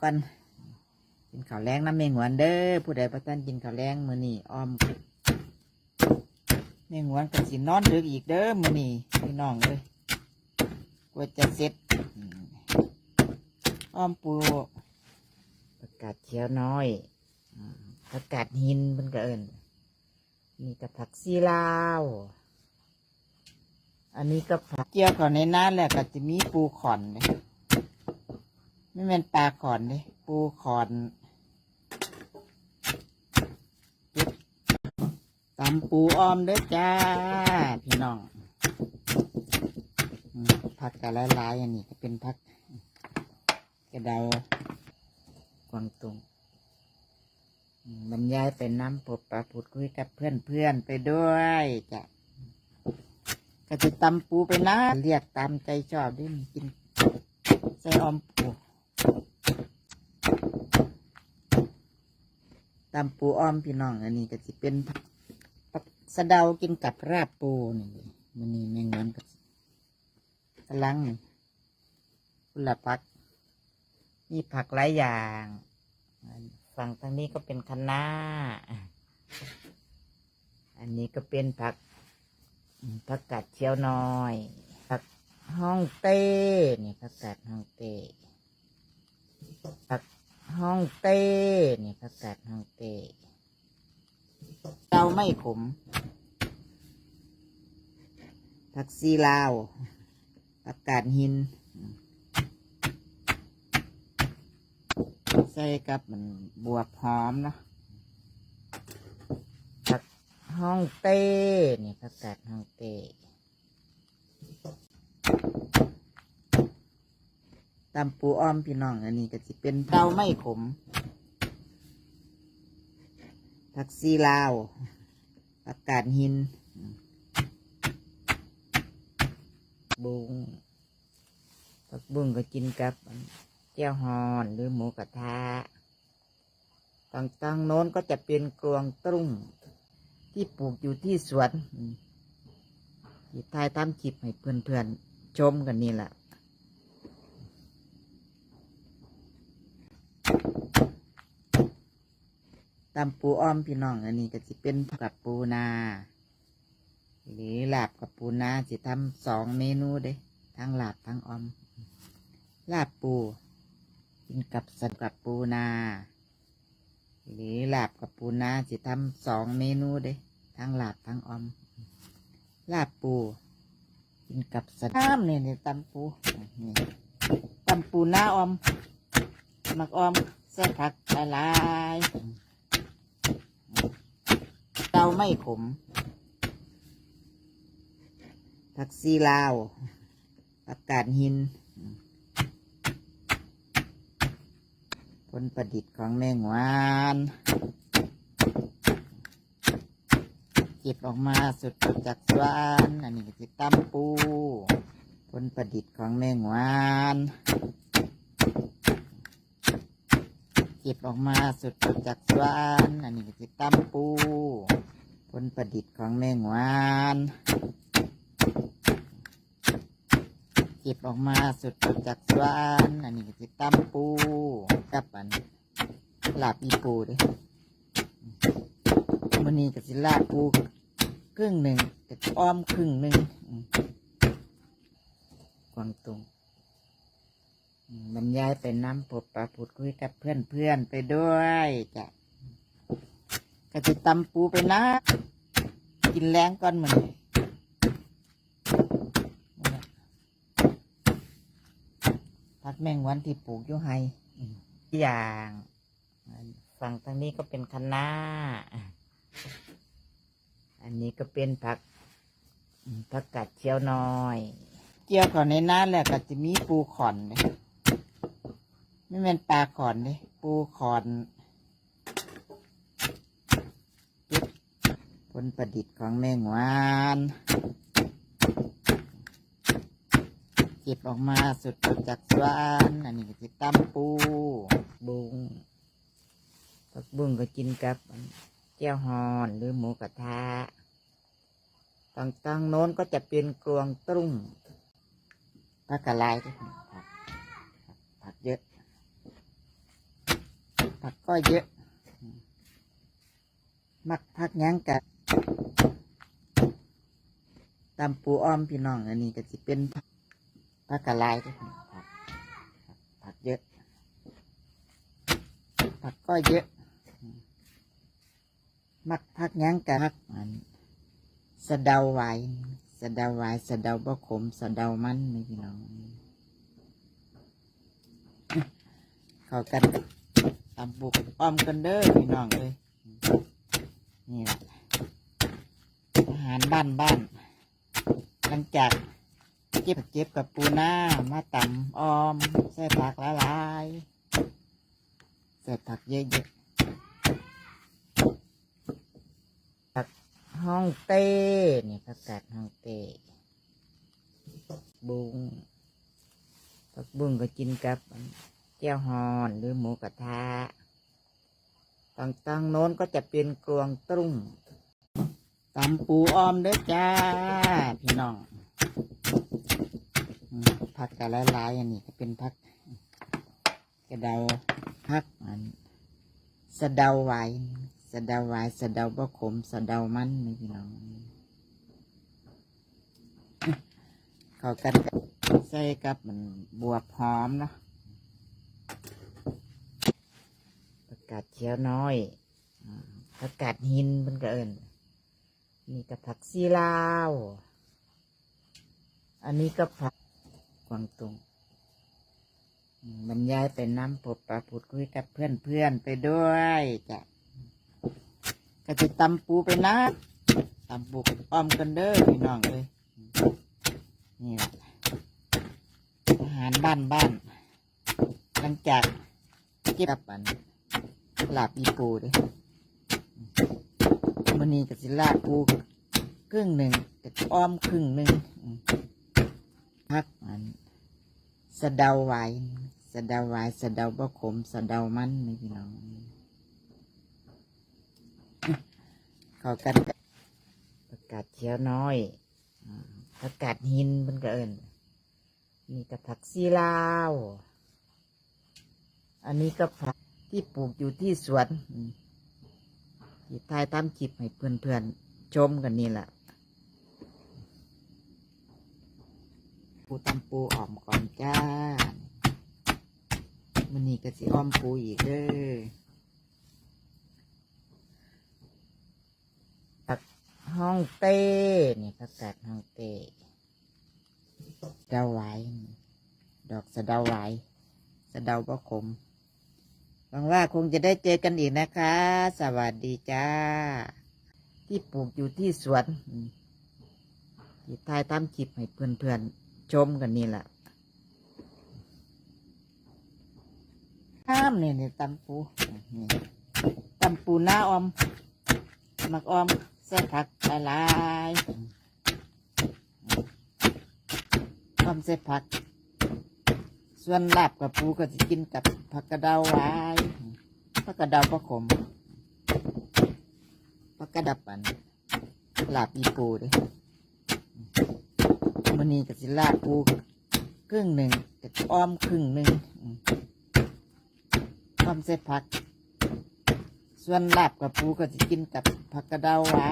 ก่อนกินข้าวแรงน้ำเมงหวนเด้อผู้ใดประท่านกินข้าวแรงมือนี้ออมเมงหวนก็สินอนดึกอีกเด้อมือนี้พี่น้องเอ้ยกว่าจะเสร็จออมปูประกาศเขียวน้อยประกาศหินเพิ่นก็เอินนี่ก็ผักซีลาวอันนี้ก็ผักเกี่ยวเขาในน้ำแหละก็จะมีปูขอนเลย ไม่เป็นปลาขอนเลยปูขอนตำปูออมเด้อจ้า พี่น้องผักกะหลายๆอันนี้ก็เป็นผักกระเดากวางตุงมบรรยายเป็นน้ำปบปลาพูดคุยกับเพื่อนๆไปด้วยจ้ะก็จะตำปูไปนะ เรียกตามใจชอบด้วยกินใส่ออมปู ตำปูอ้อมพี่น้อง อันนี้ก็จะเป็นผักผักสะเดากินกับราบปูนี่มันนี่แมงวันกับกลังนี่กุหลาบผักมีผักหลายอย่างฝั่งทางนี้ก็เป็นคะน้า อันนี้ก็เป็นผักผักกาดเชียวน้อยผักห้องเต้นี่ผักกาดห้องเต้ผัก ห้องเต้นี่ผักกาดห้องเต้เต้าไม่ขม ผักซีลาวผักกาดหิน ใส่กับมันบวบหอมเนาะห้องเต้นี่ประกาศห้องเต้ ตำปูอ้อมพี่น้อง อันนี้ก็จะเป็นเต้าไม่ขม ผักซีลาวผักกาดหินบุงผักบุ้งก็กินกับเจียวฮอนหรือหมูกระทะต่างๆโน้นก็จะเป็นกลวงตรุ่ง ที่ปลูกอยู่ที่สวนที่ทายทำคลิปให้เพื่อนๆชมกันนี่แหละ ตำปูอ้อมพี่น้องอันนี้ก็จะเป็นกับปูนา หรือลาบกับปูนาจะทำสองเมนูเด้ทั้งลาบทั้งอ้อม ลาบปูกินกับสันกับปูนา หรือลาบกับปูนาจะทำสองเมนูเด้ทั้งลาบทั้งอ้อม ลาบปูกินกับสน้ำเนี่ยเนี่ยตำปูนี่ตำปูหน้าอ้อม มักอ้อมใส่ผักหลายๆ ไม่ขม ผักซีลาวผักกาดหิน ผลประดิษฐ์ของแมงวานเก็บออกมาสุดจากสวนอันนี้ก็คือตำปูผลประดิษฐ์ของแมงวานเก็บออกมาสุดจากสวนอันนี้ก็คือตำปู ลประดิษฐ์ของแมงวานเก็บออกมาสุดจากสวนอันนี้ก็คือตำปูกับอันลาบอีปูเด้มันนี้ก็สิลาบปูครึ่งหนึ่งกับอ้อมครึ่งหนึ่งกวางตุงอืมบรรยายไปน้ำปบปลาพูดคุยกับเพื่อนเพื่อนๆไปด้วยจ้ะ ก็จะตำปูไปนะ กินแรงก่อนเหมือนพักแมงวันที่ปลูกอยู่ไฮอืมอย่างฝั่งทางนี้ก็เป็นคะน้า อันนี้ก็เป็นผักผักกาดเชียวน้อยเกี่ยวเขาในน้ำแหละก็จะมีปูขอนเลยไม่เป็นปลาขอนเลยปูขอนผ ลประดิษฐ์ของแมงวานเก็บออกมาสุดจากสวนอันนี้ก็จะตำปูบุงผักบุ้งก็กินกับเจียวฮอนหรือหมูกระทะต่างๆโน้นก็จะเป็นกลวงตรุ่งผักกะลายด้วยผักเยอะ ผักก็เยอะ มักพักยังกั ตำปูอ้อมพี่น้องอันนี้ก็จะเป็นผักกะลายด้วยผักผักเยอะ ผักก็เยอะ มักพักหยังกัพักอันสะเดาไหวายสะเดาไหวายสะเดาบ่ขมสะเดามันนี่พี่น้องเขากันตำปูอ้อมกันเด้อพี่น้องเลยนี่แหละ บ้านบ้านหลังจากเก็บเก็บกับปูนามาตำออมใส่ผักละลายๆใส่ผักเยอะๆผักห้องเต้นี่ผักกาดห้องเต้บุงผักบุ้งก็กินกับแก้วฮอนหรือหมูกระทะทางทางโน้นก็จะเป็นกลวงตรุ่ง ตำปูอ้อมเด้อจ้า พี่น้องผักกะหลายๆอันนี้ก็เป็นผักกระเดาผักอันสะเดาไวายสะเดาไวายสะเดาบ่ขมสะเดามันนี่พี่น้องเขากันใส่กับมันบวบหอมเนาะผักกาดเขียวน้อยอ่าผักาดหินมันก็เอิญ นี่ก็ผักซีลาว อันนี้ก็ผักกวางตุงมบรรยายเป็นน้ำปบปลาพูดคุยกับเพื่อนเพื่อนๆไปด้วยจ้ะก็จะตำปูไปนะตำปูอ้อมกันเด้อพี่น้องเลยนี่แหละอาหารบ้านบ้านหลังจากเก็บอันหลาบอีปูด้ มันนี้กับสิลาบปูครึ่งหนึ่งกับอ้อมครึ่งหนึ่งพักอันสะเดาไวายสะเดาไวายสะเดาบ่ขมสะเดามันนี่พี่น้องเขากันกับประกาศเขียวน้อยประกาศหินมันก็เอิญนี่กับผักซีลาว อันนี้ก็ผักที่ปลูกอยู่ที่สวน อืมที่ทายตามคลิปให้เพื่อนๆชมกันนี่แหละปูตำปูอ่อมก่อนจ้ามันนี่ก็สิอ้อมปูอีกเด้อผักห้องเต้นี่ผักกห้องเต้ดาวไวายดอกสะดาวไวายสะดาวบ่ขม หวังว่าคงจะได้เจอกันอีกนะคะ สวัสดีจ้า ที่ปลูกอยู่ที่สวนอืมที่ทายตามคลิปให้เพื่อนๆชมกันนี่แหละข้ามเนี่ยเนี่ยตำปูนี่ตำปูหน้าอมมักออมใส่ผักหลายๆออมใส่ผัก ส่วนลาบกับปูก็จะกินกับผักกระเดาไว้ผักกระเดาก็ขมผักกระดับอันลาบอีปูเด้มันนี้ก็สิลาบปูครึ่งหนึ่งกับอ้อมครึ่งหนึ่งอ้อมใส่ผัก ส่วนลาบกับปูก็จะกินกับผักกระเดาไว้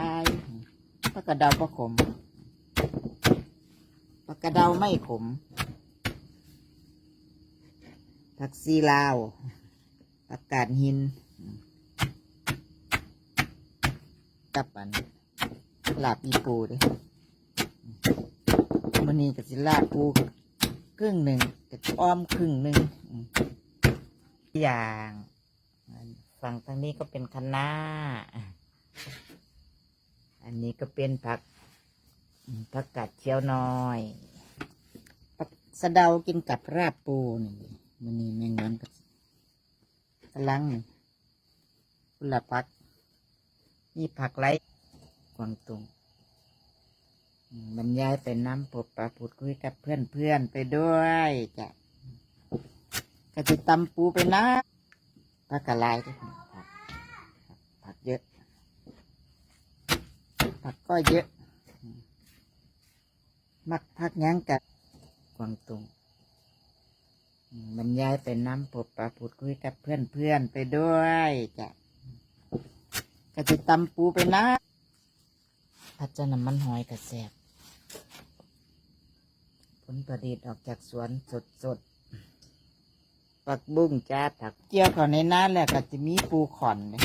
ผักกระเดาก็ขมผักกระเดาไม่ขม ผักซีลาวผักกาดหินกับอันลาบอีปูด้มันนี้ก็สิลาบปูครึ่งหนึ่งกับอ้อมครึ่งหนึ่งอืมอย่างฝั่งทางนี้ก็เป็นคะน้าอันนี้ก็เป็นผักผักกาดเชียวน้อยผักสะเดากินกับราบปูนี่ มันนี่แมงวันก็กำลังกุหลาบผัก นี่ผักไรกวางตุงมบรรยายเป็นน้ำปบปลาพูดคุยกับเพื่อนเพื่อนๆไปด้วยจ้ะกะติตำปูไปนะผักกะลายด้วยผักเยอะ ผักก็เยอะ มักผักยังกับกวางตุง บรรยายไปน้ำปบปะพูดคุยกับเพื่อนเพื่อนๆไปด้วยจ้ะก็จะตำปูไปนะพัดจะน้ำมันหอยกระแสบผลผลิตออกจากสวนสดสดปักบุ้งจ้าผักเจียวเขาในน้าแหละก็จะมีปูขอนเลย